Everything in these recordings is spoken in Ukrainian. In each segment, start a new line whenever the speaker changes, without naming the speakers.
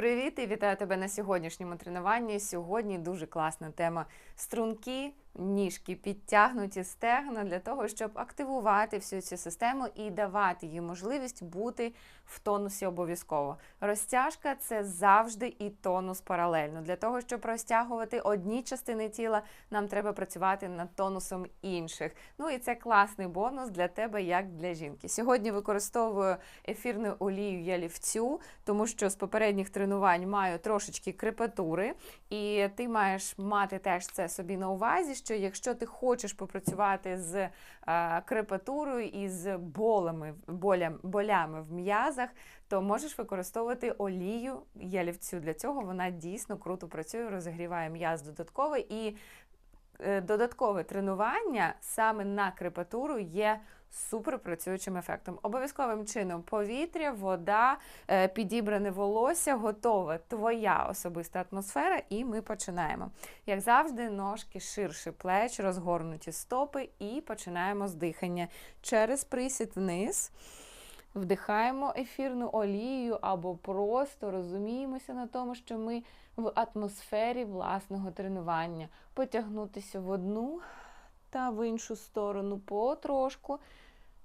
Привіт і вітаю тебе на сьогоднішньому тренуванні. Сьогодні дуже класна тема струнки, ніжки, підтягнуті стегна для того, щоб активувати всю цю систему і давати їй можливість бути в тонусі обов'язково. Розтяжка це завжди і тонус паралельно. Для того, щоб розтягувати одні частини тіла, нам треба працювати над тонусом інших. Ну і це класний бонус для тебе, як для жінки. Сьогодні використовую ефірну олію ялівцю, тому що з попередніх тренувань маю трошечки крепатури, і ти маєш мати теж це собі на увазі, що якщо ти хочеш попрацювати з е, крепатурою і з болями, болям, болями в м'язах, то можеш використовувати олію ялівцю. Для цього вона дійсно круто працює, розігріває м'яз додатково і е, додаткове тренування саме на крепатуру є супер працюючим ефектом. Обов'язковим чином повітря, вода, е, підібране волосся, готова твоя особиста атмосфера, і ми починаємо. Як завжди, ножки ширше плеч, розгорнуті стопи, і починаємо з дихання через присід вниз. Вдихаємо ефірну олію або просто розуміємося на тому, що ми в атмосфері власного тренування. Потягнутися в одну та в іншу сторону потрошку,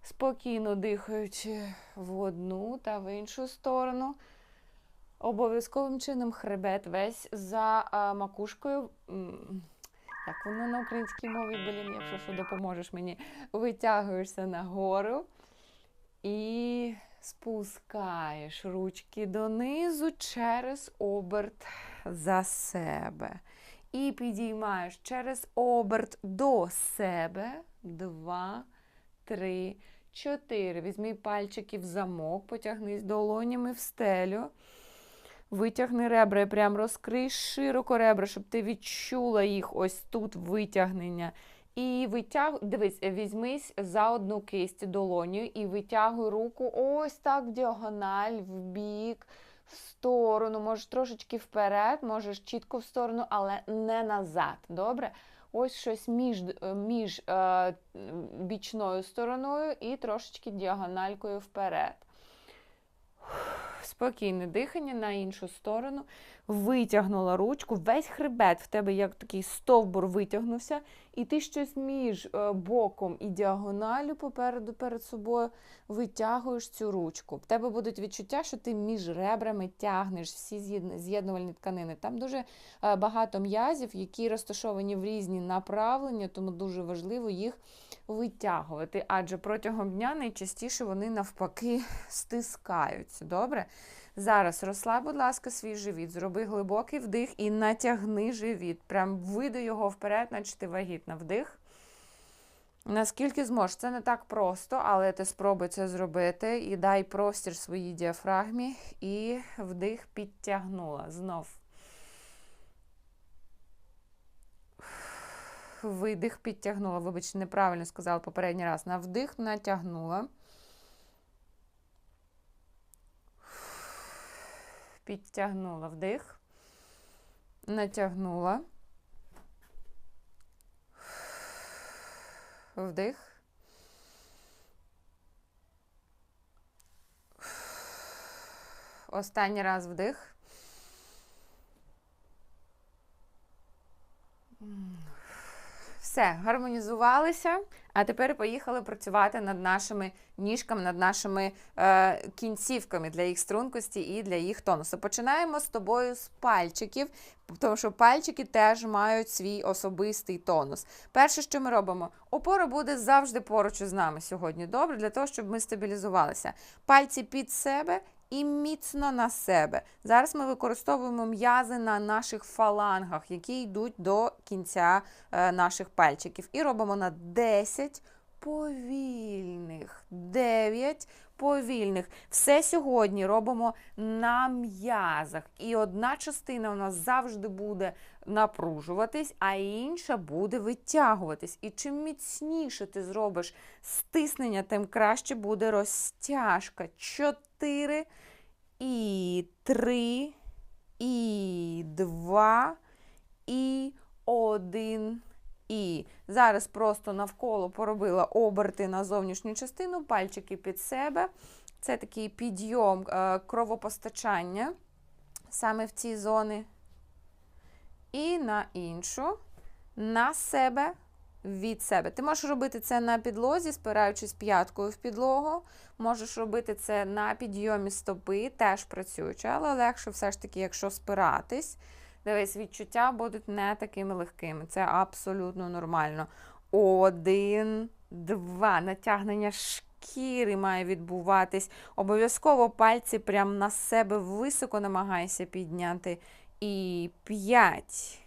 спокійно дихаючи в одну та в іншу сторону. Обов'язковим чином хребет весь за а, макушкою. Як воно на українській мові, блін, якщо що допоможеш мені, витягуєшся нагору і спускаєш ручки донизу через оберт за себе. І підіймаєш через оберт до себе. Два, три, чотири. Візьми пальчики в замок, потягнись долонями в стелю. Витягни ребра і прям розкрий широко ребра, щоб ти відчула їх ось тут витягнення. І витяг... дивись, візьмись за одну кисть долоню і витягуй руку ось так в діагональ, в бік, в сторону. Можеш трошечки вперед, можеш чітко в сторону, але не назад. Добре? Ось щось між, між е, бічною стороною і трошечки діагональкою вперед. Спокійне дихання на іншу сторону. Витягнула ручку, весь хребет в тебе як такий стовбур витягнувся, і ти щось між е, боком і діагоналю попереду перед собою витягуєш цю ручку. В тебе будуть відчуття, що ти між ребрами тягнеш всі з'єднувальні тканини. Там дуже е, багато м'язів, які розташовані в різні направлення, тому дуже важливо їх витягувати. Адже протягом дня найчастіше вони навпаки стискаються. Добре? Зараз розслаб, будь ласка, свій живіт, зроби глибокий вдих і натягни живіт. Прям виду його вперед, наче ти вагітна. Вдих. Наскільки зможеш, це не так просто, але ти спробуй це зробити і дай простір своїй діафрагмі. І вдих підтягнула. Знов. Видих підтягнула. Вибач, неправильно сказала попередній раз. На вдих натягнула. Підтягнула вдих. Натягнула. Вдих. Останній раз вдих. Все, гармонізувалися. А тепер поїхали працювати над нашими ніжками, над нашими е, кінцівками для їх стрункості і для їх тонусу. Починаємо з тобою з пальчиків, тому що пальчики теж мають свій особистий тонус. Перше, що ми робимо, опора буде завжди поруч із нами сьогодні. Добре, для того, щоб ми стабілізувалися. Пальці під себе і міцно на себе. Зараз ми використовуємо м'язи на наших фалангах, які йдуть до кінця е, наших пальчиків. І робимо на 10 повільних, 9 повільних. Все сьогодні робимо на м'язах. І одна частина у нас завжди буде напружуватись, а інша буде витягуватись. І чим міцніше ти зробиш стиснення, тим краще буде розтяжка. 4 і 3, і 2, і 1. І зараз просто навколо поробила оберти на зовнішню частину, пальчики під себе. Це такий підйом е, кровопостачання саме в ці зони. І на іншу, на себе, від себе. Ти можеш робити це на підлозі, спираючись п'яткою в підлогу. Можеш робити це на підйомі стопи, теж працюючи, але легше все ж таки, якщо спиратись. Дивись, відчуття будуть не такими легкими. Це абсолютно нормально. Один, два. Натягнення шкіри має відбуватись. Обов'язково пальці прямо на себе високо намагайся підняти. І п'ять.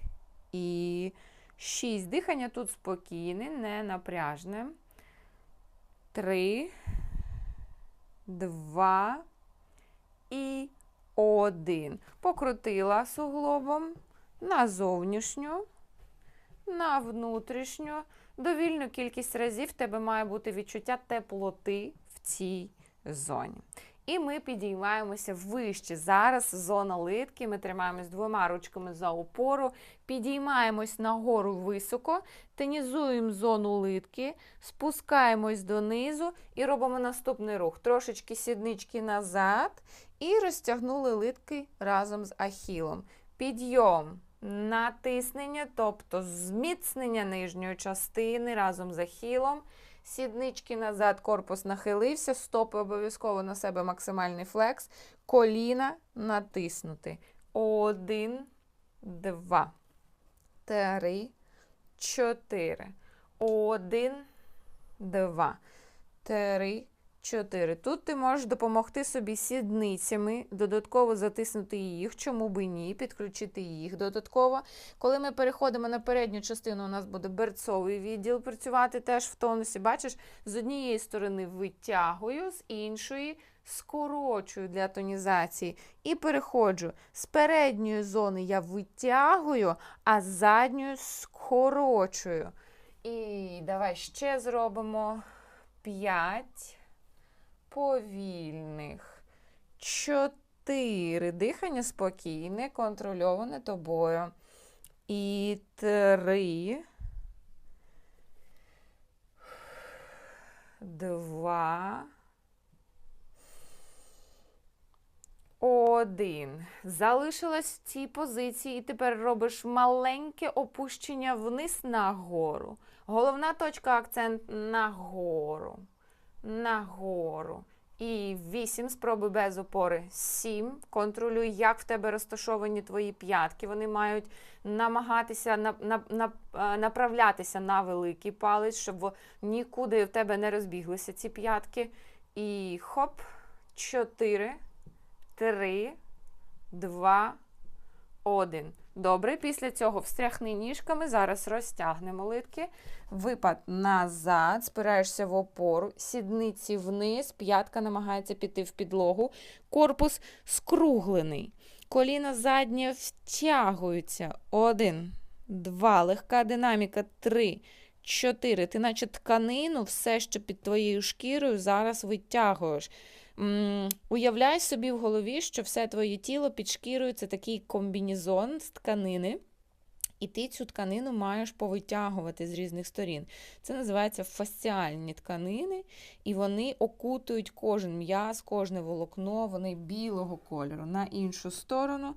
І шість. Дихання тут спокійне, не напряжне. Три, два і один. Покрутила суглобом на зовнішню, на внутрішню. Довільну кількість разів в тебе має бути відчуття теплоти в цій зоні. І ми підіймаємося вище. Зараз зона литки. Ми тримаємось двома ручками за опору, підіймаємось нагору високо, тенізуємо зону литки, спускаємось донизу і робимо наступний рух. Трошечки сіднички назад і розтягнули литки разом з ахілом. Підйом. Натиснення, тобто зміцнення нижньої частини разом з ахілом. Сіднички назад, корпус нахилився, стопи обов'язково на себе максимальний флекс. Коліна натиснути. Один, два, три, чотири. Один, два, три, 4. Тут ти можеш допомогти собі сідницями, додатково затиснути їх, чому би ні, підключити їх додатково. Коли ми переходимо на передню частину, у нас буде берцовий відділ працювати теж в тонусі. Бачиш, з однієї сторони витягую, з іншої скорочую для тонізації. І переходжу. З передньої зони я витягую, а з задньої скорочую. І давай ще зробимо 5 повільних. Чотири. Дихання спокійне, контрольоване тобою. І три. Два. Один. Залишилась в цій позиції, і тепер робиш маленьке опущення вниз нагору. Головна точка акцент нагору нагору. І 8. Спробуй без опори. 7. Контролюй, як в тебе розташовані твої п'ятки. Вони мають намагатися на, на, на, е, направлятися на великий палець, щоб нікуди в тебе не розбіглися ці п'ятки. І хоп. 4, 3, 2, 1. Добре, після цього встряхни ніжками, зараз розтягнемо литки. Випад назад, спираєшся в опору, сідниці вниз, п'ятка намагається піти в підлогу, корпус скруглений. Коліна заднє втягуються. Один, два, легка динаміка, три, чотири. Ти, наче тканину, все, що під твоєю шкірою, зараз витягуєш. Уявляй собі в голові, що все твоє тіло під шкірою це такий комбінізон з тканини. І ти цю тканину маєш повитягувати з різних сторін. Це називається фасціальні тканини, і вони окутують кожен м'яз, кожне волокно, вони білого кольору. На іншу сторону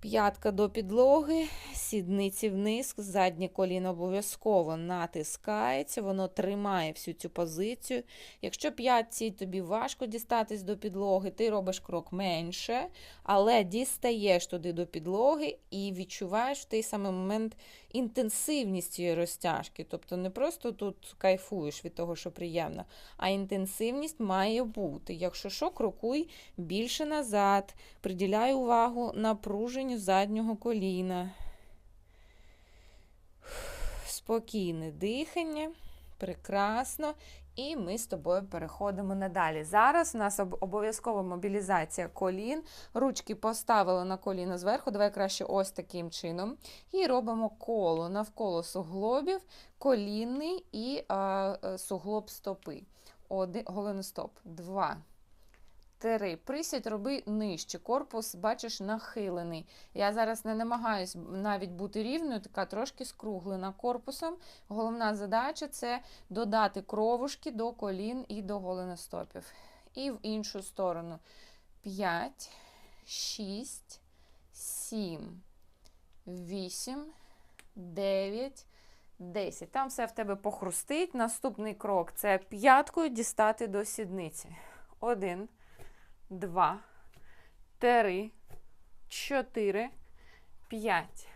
П'ятка до підлоги, сідниці вниз, заднє коліно обов'язково натискається, воно тримає всю цю позицію. Якщо п'ятці тобі важко дістатись до підлоги, ти робиш крок менше, але дістаєш туди до підлоги і відчуваєш в той самий момент інтенсивність цієї розтяжки. Тобто не просто тут кайфуєш від того, що приємно, а інтенсивність має бути. Якщо що, крокуй більше назад, приділяй увагу напруженню заднього коліна. Спокійне дихання. Прекрасно. І ми з тобою переходимо надалі. Зараз у нас обов'язкова мобілізація колін. Ручки поставили на коліно зверху. Давай краще ось таким чином. І робимо коло навколо суглобів, колінний і а, е, суглоб стопи. Один, голеностоп. Два. Три. Присядь роби нижче. Корпус, бачиш, нахилений. Я зараз не намагаюся навіть бути рівною, така трошки скруглена корпусом. Головна задача це додати кровушки до колін і до голеностопів. І в іншу сторону. 5, 6, сім, вісім, дев'ять, десять. Там все в тебе похрустить. Наступний крок це п'яткою дістати до сідниці. Один, два, три, чотири, п'ять,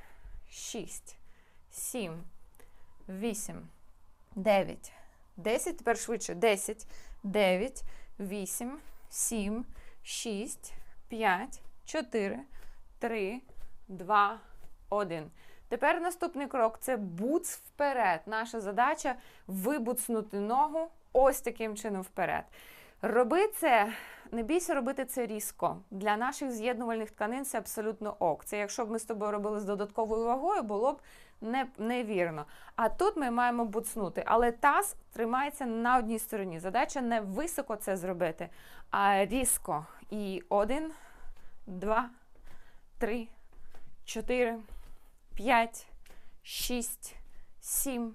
шість, сім, вісім, дев'ять, десять. Тепер швидше. Десять, дев'ять, вісім, сім, шість, п'ять, чотири, три, два, один. Тепер наступний крок це буц вперед. Наша задача вибуцнути ногу ось таким чином вперед. Роби це, не бійся робити це різко. Для наших з'єднувальних тканин це абсолютно ок. Це якщо б ми з тобою робили з додатковою вагою, було б не, невірно. А тут ми маємо буцнути. Але таз тримається на одній стороні. Задача не високо це зробити, а різко. І один, два, три, чотири, п'ять, шість, сім,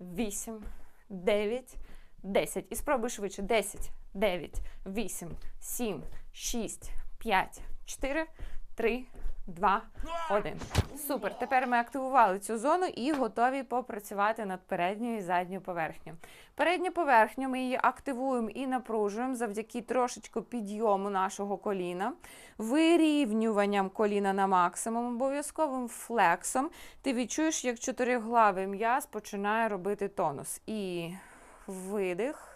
вісім, дев'ять, десять. І спробуй швидше. Десять, дев'ять, вісім, сім, шість, п'ять, чотири, три, два, один. Супер. Тепер ми активували цю зону і готові попрацювати над передньою і задньою поверхнею. Передню поверхню ми її активуємо і напружуємо завдяки трошечку підйому нашого коліна, вирівнюванням коліна на максимум, обов'язковим флексом. Ти відчуєш, як чотириглавий м'яз починає робити тонус. І видих.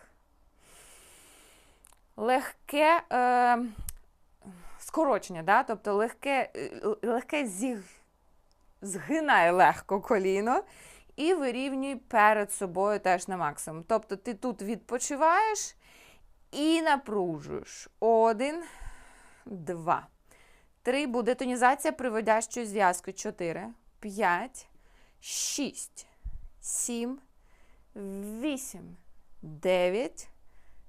Легке е, скорочення, да? тобто легке, е, легке зіг, згинає легко коліно і вирівнюй перед собою теж на максимум. Тобто ти тут відпочиваєш і напружуєш. Один, два. Три. Буде тонізація приводящої зв'язки. Чотири, п'ять, шість, сім, вісім, дев'ять.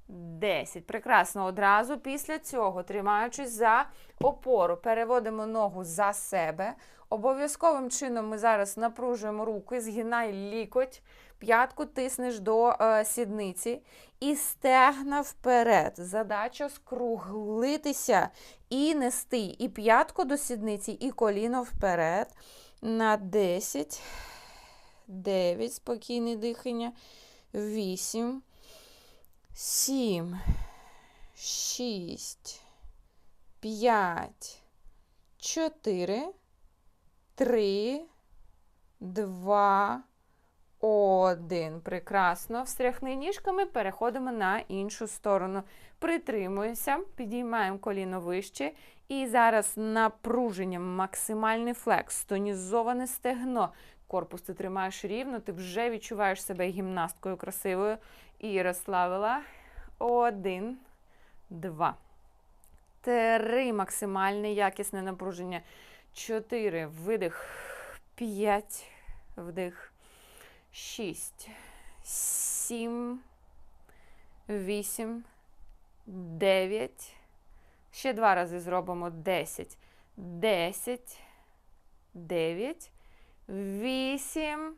10. Прекрасно. Одразу після цього, тримаючись за опору, переводимо ногу за себе. Обов'язковим чином ми зараз напружуємо руки, згинай лікоть, п'ятку тиснеш до е, сідниці і стегна вперед. Задача скруглитися і нести і п'ятку до сідниці, і коліно вперед. На 10, 9, спокійне дихання, 8 сім, шість, п'ять, чотири, три, два, один. Прекрасно. Встряхни ніжками, переходимо на іншу сторону. Притримуємося, підіймаємо коліно вище. І зараз напруженням максимальний флекс, тонізоване стегно. Корпус ти тримаєш рівно, ти вже відчуваєш себе гімнасткою красивою. І розслабила. Один, два. Три. Максимальне якісне напруження. Чотири. Видих. П'ять. Вдих. Шість. Сім. Вісім. Дев'ять. Ще два рази зробимо. Десять. Десять. Дев'ять. Вісім.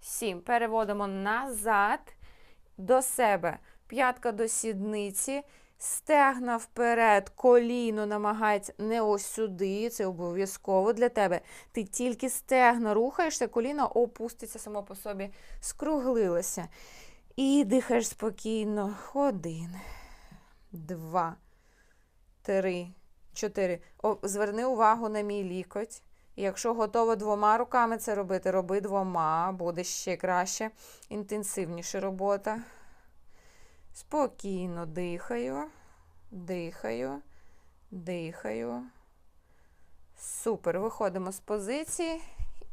Сім. Переводимо назад до себе. П'ятка до сідниці, стегна вперед, коліно намагається не ось сюди, це обов'язково для тебе. Ти тільки стегна рухаєшся, коліно опуститься само по собі, скруглилося. І дихаєш спокійно. Один, два, три, чотири. О, Зверни увагу на мій лікоть. Якщо готова двома руками це робити, роби двома, буде ще краще, інтенсивніша робота. Спокійно дихаю, дихаю, дихаю. Супер. Виходимо з позиції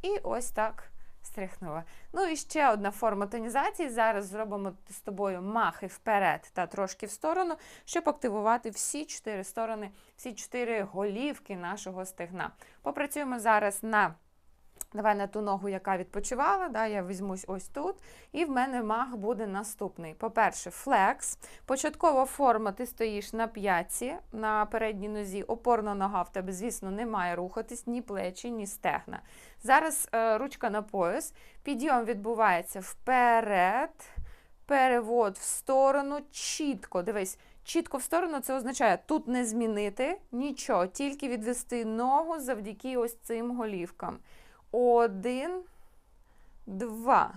і ось так стряхнула. Ну і ще одна форма тонізації. Зараз зробимо з тобою махи вперед та трошки в сторону, щоб активувати всі чотири сторони, всі чотири голівки нашого стегна. Попрацюємо зараз на. Давай на ту ногу, яка відпочивала, да, я візьмусь ось тут. І в мене мах буде наступний. По-перше, флекс. Початкова форма, ти стоїш на п'ятці, на передній нозі, опорна нога в тебе, звісно, не має рухатись ні плечі, ні стегна. Зараз е, ручка на пояс, підйом відбувається вперед, перевод в сторону, чітко. Дивись, Чітко в сторону це означає тут не змінити нічого, тільки відвести ногу завдяки ось цим голівкам. Один, два.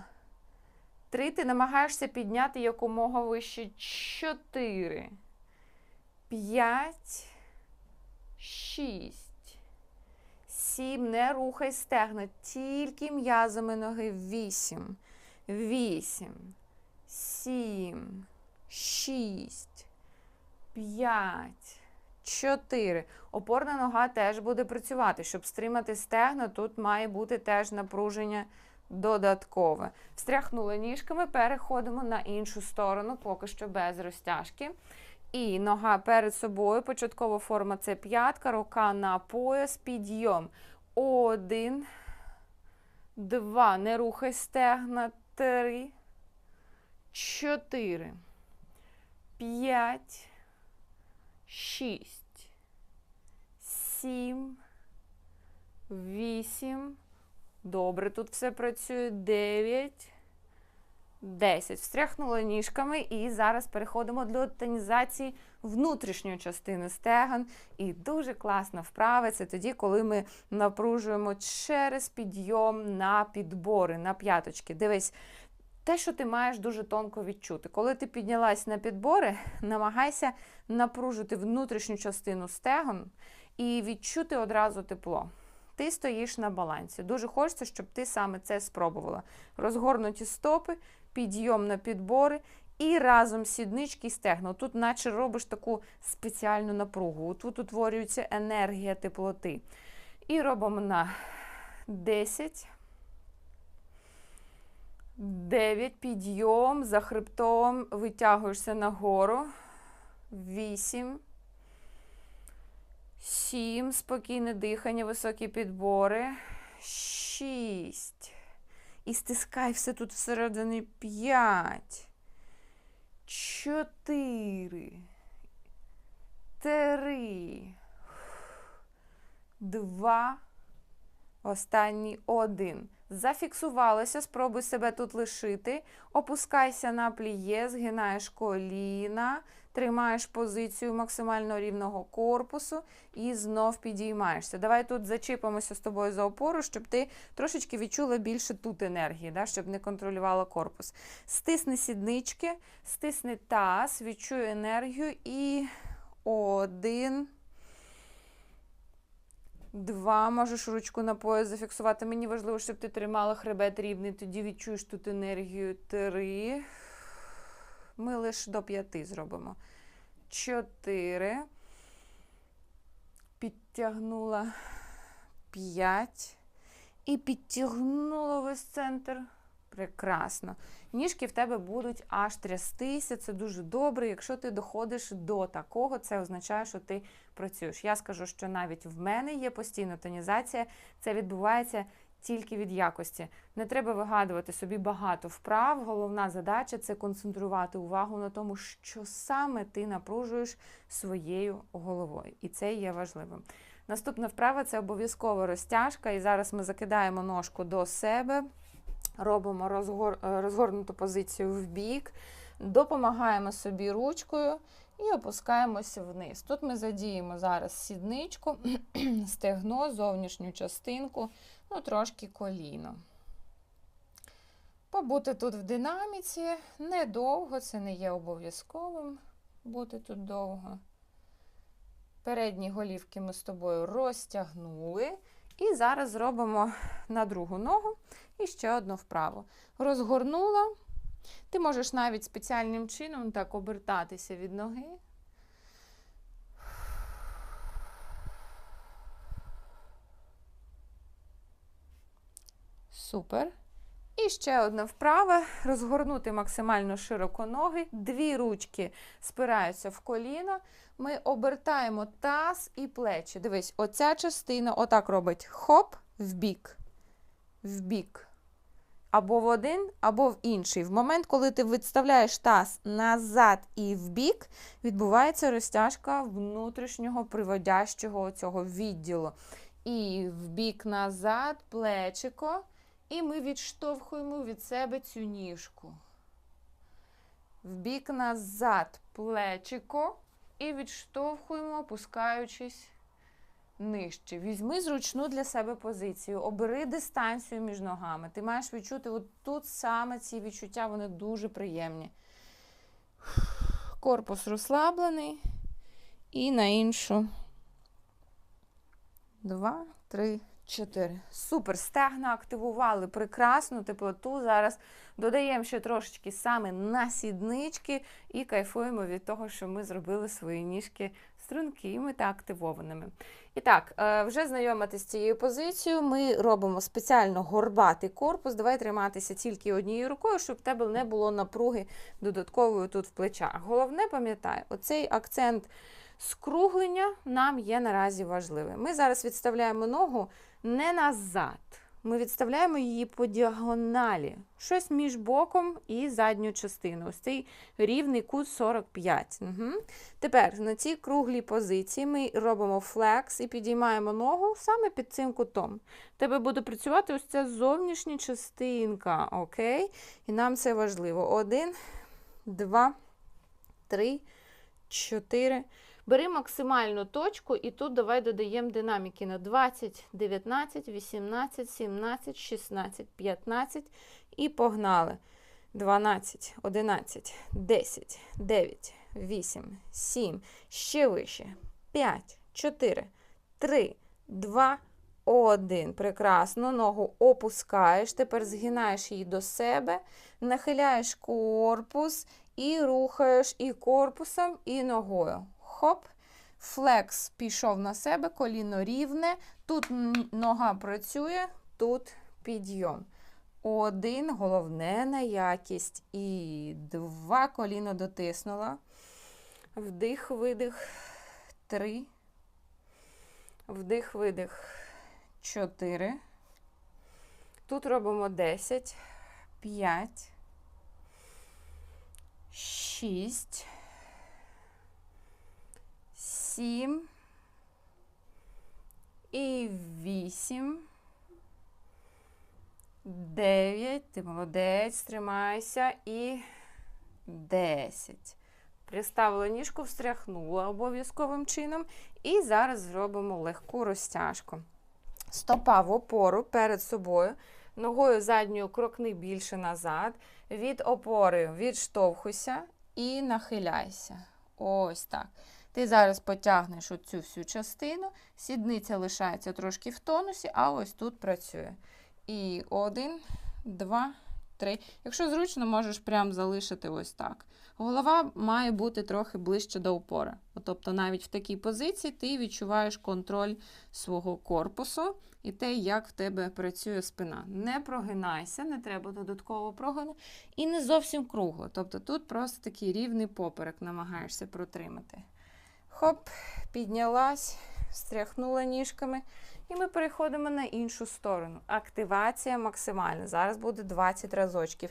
Три. Ти намагаєшся підняти якомога вище. Чотири. П'ять. Шість. Сім. Не рухай стегна. Тільки м'язами ноги. Вісім. Вісім. Сім. Шість. П'ять. Чотири. Опорна нога теж буде працювати. Щоб стримати стегна, тут має бути теж напруження додаткове. Встряхнули ніжками, переходимо на іншу сторону, поки що без розтяжки. І нога перед собою. Початкова форма це п'ятка, рука на пояс, підйом. Один, два. Не рухай стегна. Три, чотири, п'ять, шість, сім, вісім. Добре, тут все працює. 9, 10. Встряхнули ніжками і зараз переходимо до тонізації внутрішньої частини стегон. І дуже класна вправа це тоді, коли ми напружуємо через підйом на підбори, на п'яточки. Дивись, те, що ти маєш дуже тонко відчути. Коли ти піднялась на підбори, намагайся напружити внутрішню частину стегон і відчути одразу тепло. Ти стоїш на балансі. Дуже хочеться, щоб ти саме це спробувала. Розгорнуті стопи, підйом на підбори і разом сіднички і стегна. Тут, наче робиш таку спеціальну напругу. Тут утворюється енергія теплоти. І робимо на 10. 9. Підйом за хребтом. Витягуєшся нагору. 8. Сім. Спокійне дихання, високі підбори. Шість. І стискай все тут всередині. П'ять. Чотири. Три. Два. Останній один. Зафіксувалася. Спробуй себе тут лишити. Опускайся на пліє, згинаєш коліна. Тримаєш позицію максимально рівного корпусу і знов підіймаєшся. Давай тут зачіпимося з тобою за опору, щоб ти трошечки відчула більше тут енергії, да, щоб не контролювала корпус. Стисни сіднички, стисни таз, відчуй енергію і один. Два. Можеш ручку на пояс зафіксувати. Мені важливо, щоб ти тримала хребет рівний, тоді відчуєш тут енергію. Три. Ми лише до п'яти зробимо. Чотири. Підтягнула п'ять. І підтягнула весь центр. Прекрасно. Ніжки в тебе будуть аж трястися. Це дуже добре. Якщо ти доходиш до такого, це означає, що ти працюєш. Я скажу, що навіть в мене є постійна тонізація. Це відбувається тільки від якості. Не треба вигадувати собі багато вправ. Головна задача це концентрувати увагу на тому, що саме ти напружуєш своєю головою. І це є важливим. Наступна вправа це обов'язкова розтяжка. І зараз ми закидаємо ножку до себе, робимо розгор... розгорнуту позицію в бік, допомагаємо собі ручкою. І опускаємося вниз. Тут ми задіємо зараз сідничку, стегно, зовнішню частинку, ну, трошки коліно. Побути тут в динаміці недовго, це не є обов'язковим бути тут довго. Передні голівки ми з тобою розтягнули. І зараз зробимо на другу ногу і ще одну вправу. Розгорнула. Ти можеш навіть спеціальним чином так обертатися від ноги. Супер. І ще одна вправа. Розгорнути максимально широко ноги. Дві ручки спираються в коліно. Ми обертаємо таз і плечі. Дивись, оця частина отак робить хоп, в бік. Або в один, або в інший. В момент, коли ти відставляєш таз назад і в бік, відбувається розтяжка внутрішнього приводящого цього відділу. І в бік назад, плечико. І ми відштовхуємо від себе цю ніжку. В бік назад, плечико. і відштовхуємо, опускаючись нижче. Візьми зручну для себе позицію, обери дистанцію між ногами. Ти маєш відчути, от тут саме ці відчуття, вони дуже приємні. Корпус розслаблений. І на іншу. Два, три, чотири. Супер. Стегна активували прекрасну теплоту. Зараз додаємо ще трошечки саме на сіднички і кайфуємо від того, що ми зробили свої ніжки стрункими та активованими. І так, е, вже знайомитись з цією позицією. Ми робимо спеціально горбатий корпус. Давай триматися тільки однією рукою, щоб в тебе не було напруги додаткової тут в плечах. Головне, пам'ятай, оцей акцент скруглення нам є наразі важливим. Ми зараз відставляємо ногу не назад. Ми відставляємо її по діагоналі, щось між боком і задньою частиною. Ось цей рівний кут 45. Угу. Тепер на цій круглій позиції ми робимо флекс і підіймаємо ногу саме під цим кутом. Тебе буде працювати ось ця зовнішня частинка. Окей? І нам це важливо. Один, два, три, чотири. Бери максимальну точку, і тут давай додаємо динаміки на 20, 19, 18, 17, 16, 15 і погнали. 12, 11, 10, 9, 8, 7, ще вище. 5, 4, 3, 2, 1. Прекрасно. Ногу опускаєш. Тепер згинаєш її до себе, нахиляєш корпус і рухаєш і корпусом, і ногою. Хоп. Флекс пішов на себе, коліно рівне. Тут нога працює, тут підйом. Один, головне на якість. І два коліно дотиснула. Вдих, видих. Три. Вдих, видих. Чотири. Тут робимо 10, 5, 6, 7 і 8. 9. Ти молодець, тримайся. І 10. Приставила ніжку, встряхнула обов'язковим чином. І зараз зробимо легку розтяжку. Стопа в опору перед собою. Ногою задньою крокни більше назад. Від опори відштовхуйся і нахиляйся. Ось так. Ти зараз потягнеш оцю всю частину, сідниця лишається трошки в тонусі, а ось тут працює. І один, два, три. Якщо зручно, можеш прям залишити ось так. Голова має бути трохи ближче до опори. Тобто навіть в такій позиції ти відчуваєш контроль свого корпусу і те, як в тебе працює спина. Не прогинайся, не треба додатково прогину. І не зовсім кругло. Тобто тут просто такий рівний поперек намагаєшся протримати. Хоп, піднялась, встряхнула ніжками. І ми переходимо на іншу сторону. Активація максимальна. Зараз буде 20 разочків.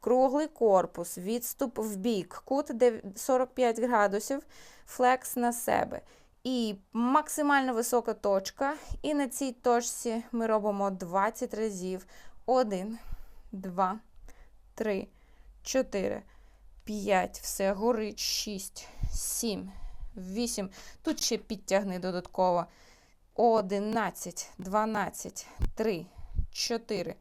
Круглий корпус, відступ в бік, кут 45 градусів, флекс на себе. І максимально висока точка. І на цій точці ми робимо 20 разів. 1, 2, 3, 4, 5. Все горить. 6, 7, 8. Тут ще підтягни додатково. 11, 12, 3, 4,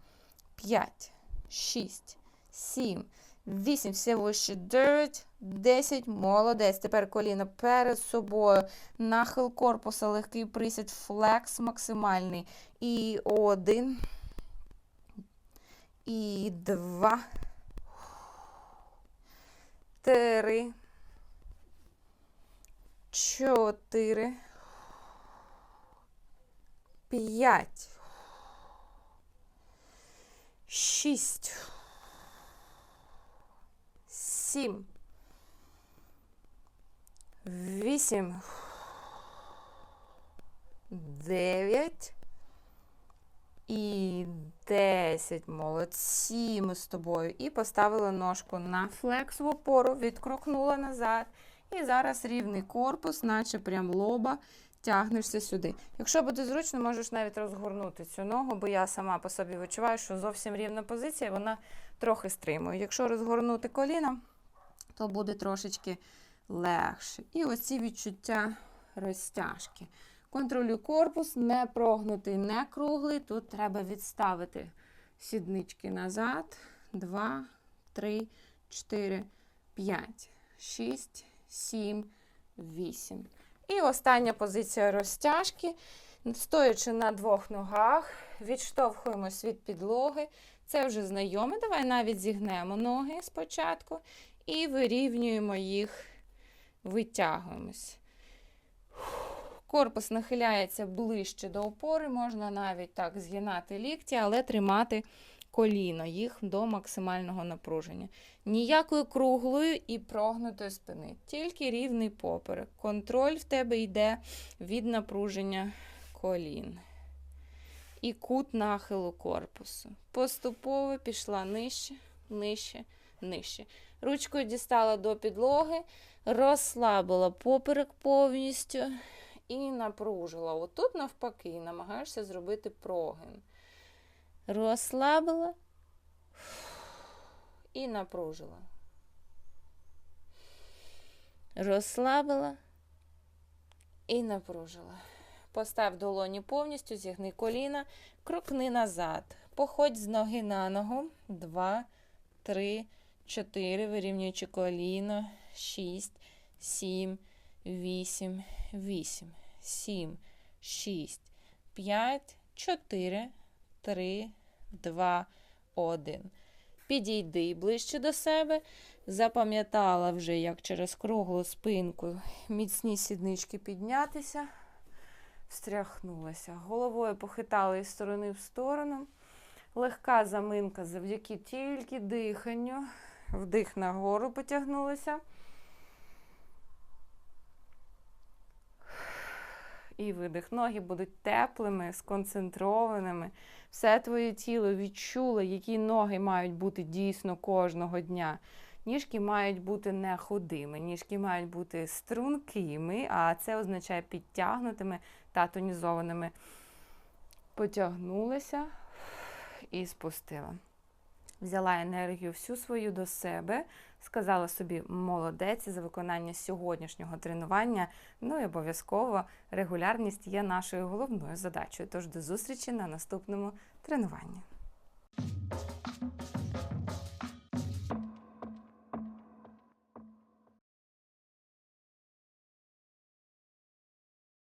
5, 6, 7, 8, все вище 9, 10, молодець. Тепер коліна перед собою, нахил корпуса, легкий присід, флекс максимальний. І один, і два, три, чотири, п'ять, шість, сім, вісім, дев'ять і десять. Молодці ми з тобою. І поставила ножку на флекс в опору, відкрокнула назад. І зараз рівний корпус, наче прям лоба тягнешся сюди. Якщо буде зручно, можеш навіть розгорнути цю ногу, бо я сама по собі відчуваю, що зовсім рівна позиція, вона трохи стримує. Якщо розгорнути коліна, то буде трошечки легше. І оці відчуття розтяжки. Контролюй корпус, не прогнутий, не круглий. Тут треба відставити сіднички назад. Два, три, чотири, п'ять, шість, сім, вісім. І остання позиція розтяжки. Стоячи на двох ногах, відштовхуємось від підлоги. Це вже знайоме. Давай навіть зігнемо ноги спочатку і вирівнюємо їх, витягуємось. Корпус нахиляється ближче до опори, можна навіть так згинати лікті, але тримати коліно їх до максимального напруження. Ніякої круглої і прогнутої спини, тільки рівний поперек. Контроль в тебе йде від напруження колін. І кут нахилу корпусу. Поступово пішла нижче, нижче, нижче. Ручкою дістала до підлоги, розслабила поперек повністю і напружила. Отут, навпаки, намагаєшся зробити прогин. Розслабила і напружила. Розслабила і напружила. Постав долоні повністю, зігни коліна, крокни назад. Походь з ноги на ногу. Два, три, чотири, вирівнюючи коліно. Шість, сім, вісім, вісім, сім, шість, п'ять, чотири, три, два, один. Підійди ближче до себе. Запам'ятала вже, як через круглу спинку міцні сіднички піднятися. Встряхнулася. Головою похитала із сторони в сторону. Легка заминка завдяки тільки диханню. Вдих нагору потягнулася. І видих. Ноги будуть теплими, сконцентрованими. Все твоє тіло відчуло, які ноги мають бути дійсно кожного дня. Ніжки мають бути не худими, ніжки мають бути стрункими, а це означає підтягнутими та тонізованими. Потягнулася і спустила. Взяла енергію всю свою до себе, сказала собі молодець за виконання сьогоднішнього тренування. Ну і обов'язково регулярність є нашою головною задачею. Тож до зустрічі на наступному тренуванні.